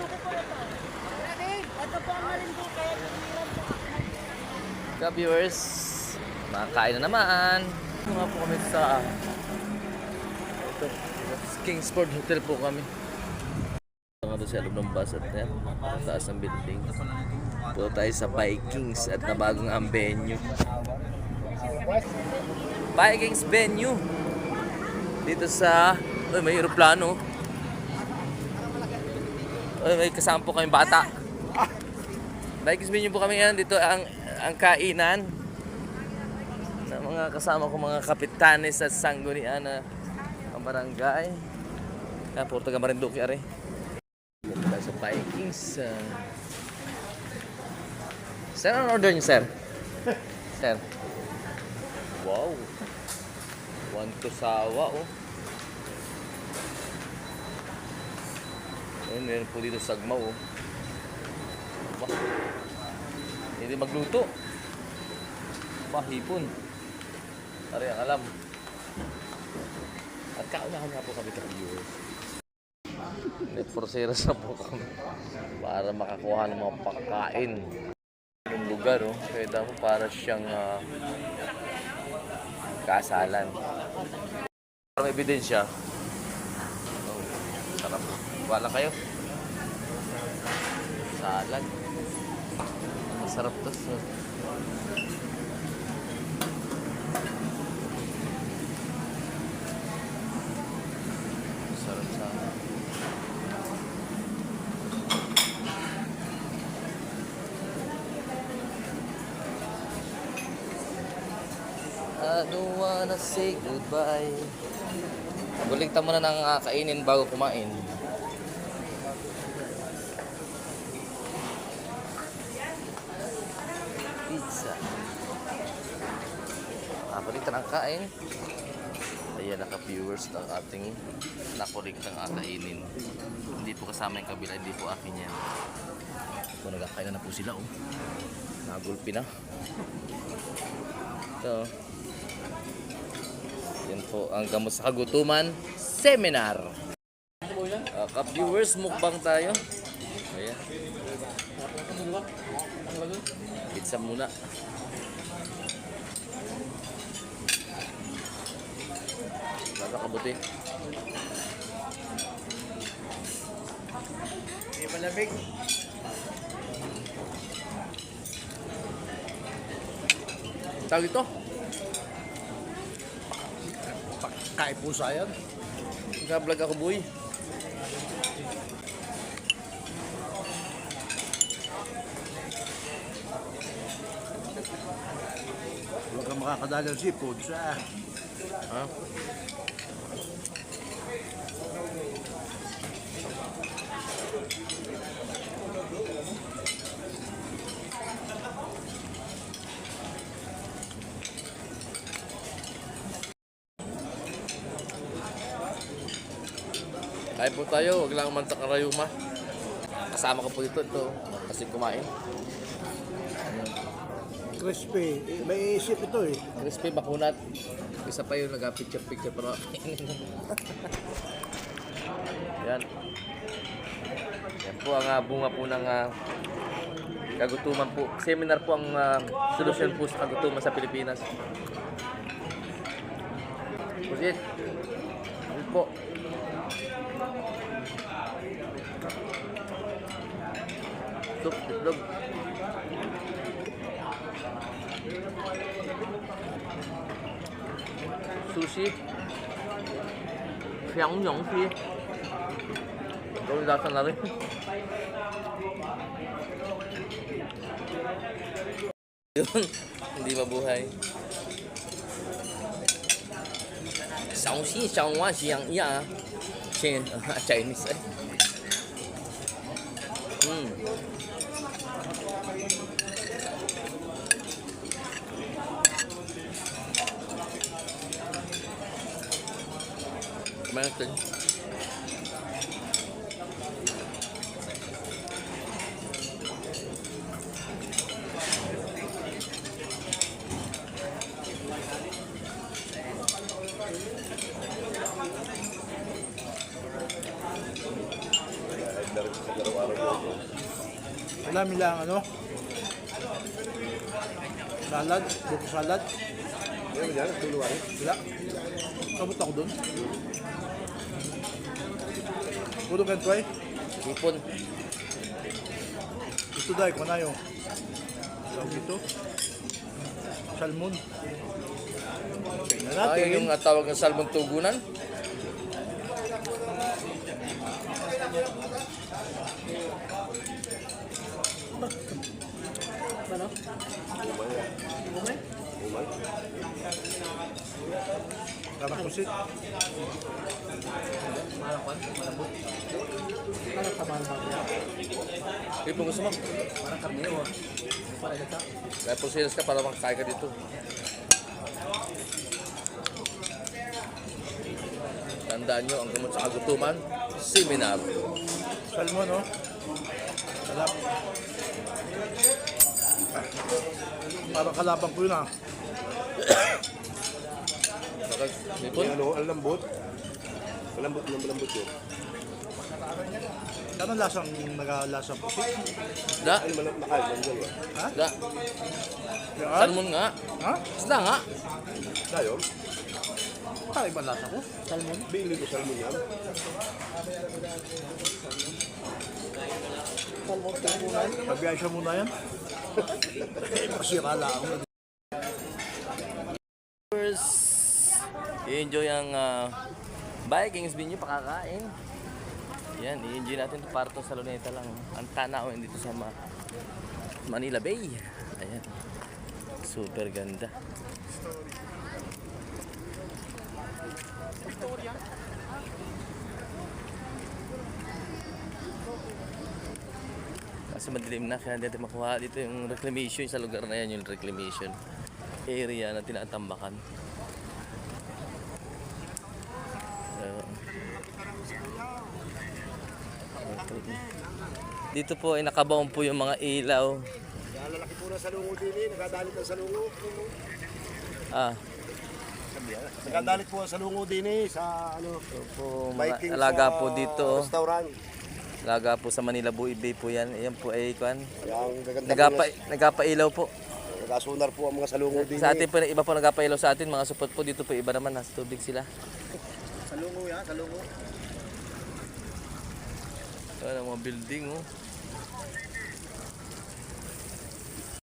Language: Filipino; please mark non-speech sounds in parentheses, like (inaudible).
malinduki po ito. Ito po ang po. Ka viewers, makakain na naman. Ito nga po kami sa ito, Kingsport Hotel po kami. Ito nga doon ng bus at yan, taas ng building. Punta tayo sa Vikings at na bagong ang venue. Vikings venue. Dito sa, ay may aeroplano. Ay, may kasama po kami bata. Vikings venue po kami yan. Dito ang ang kainan ng mga kasama ko mga kapitanes at sanggunian na ang barangay. Kaya puro taga Marinduque are. Dito tayo sa Vikings. ah. sir, ano order niyo, sir? (laughs) sir. Wow. One to sawa, oh. Ayun, meron po dito sagmaw, oh. Hindi magluto. Mahipon. Pare ang alam. At kaunahan nga po kami ka-viewers. Net for po kami. Para makakuha ng mga pagkain. Yung lugar, oh. Kaya dapat para siyang ah, kasalan. Para may ebidensya. Wala kayo. Salad. Masarap to. So. Sarap sa I don't wanna say goodbye. Buligtan mo na ng ah, kainin bago kumain. pizza. Nakapalitan ang kain. Ayan, naka-viewers ng ating nakulik ng akainin. Hindi po kasama yung kabila, hindi po akin yan. So, nagkakain na, na po sila, oh. Nagulpi na. So, yan po ang gamot sa kagutuman seminar. Uh, ka-viewers, mukbang tayo. Ayan. Pizza muna. Nakakabuti. May malamig. Tawag ito? Kain pusa yan. Nag-vlog ako, boy. Huwag kang makakadali ng seafood sa... Ha? Kain po tayo, wag lang mantak ang rayuma. Kasama ko po dito, ito, kasi kumain. Crispy. May isip ito eh. Crispy, bakunat. Isa pa yung nag-picture-picture pero Yan. Yan po ang ah, bunga po ng ah, kagutuman po. Seminar po ang ah, solusyon po sa kagutuman sa Pilipinas. Pusit. Yan po. Soup, itlog. sushi. Phèo nhóng phi tôi ra sân là đấy (laughs) đi vào bù hay. Sáu xí sáu quá giang ya trên chạy mình sẽ. 嗯。Kumain natin. Alam nila ang ano? Salad, buko salad. Wala. Kabot ako dun. Puto kan. Hipon. Ito dahil ko na yung tawag ito. Salmon. Tingnan natin. Yung tawag ng salmon tugunan. Parang pusit. Hipon gusto mo? Parang karneo. Para ito. Kaya po sales ka para makakain ka dito. Tandaan nyo, ang gamot sa kagutuman, seminar. Salmon, no? Sarap. Parang kalabang ko yun, ah. Bakit? Hipon? Ano, ang lambot. Malambot malambot yun. Anong lasang nagalasang pusit? Da, Ay, malam mahal, nandiyan ba? da. Yan? Salmon nga. Ha? Isda nga. Tayo, Parang ibang lasa ko. Salmon. bili ko salmon yan. Salmon tubunan. Pagbiyahe siya muna yan. Masira lang ako. First, i-enjoy ang uh, Vikings bin nyo pakakain. Yan, i-enjoy natin ito para Luneta lang. Ang tanawin dito sa Ma- Manila Bay. Ayan. Super ganda. Kasi madilim na kaya natin makuha dito yung reclamation sa lugar na yan yung reclamation area na tinatambakan. Dito po ay nakabaon po yung mga ilaw. Lalaki po na salungo din eh, nagadalit ang salungo. Ah, Nagadalit po ang salungo din eh, sa ano, po mga Viking alaga sa po dito. Restaurant. Alaga po sa Manila Buhay Bay po yan. Ayan po ay. Yung gaganda Nagapa, nagapailaw po. na, nagasunar po ang mga salungo din Sa eh. atin po, iba po nagapailaw sa atin. Mga supot po dito po iba naman. Nasa tubig sila. Salungo yan, salungo. Ayan ang mga building oh.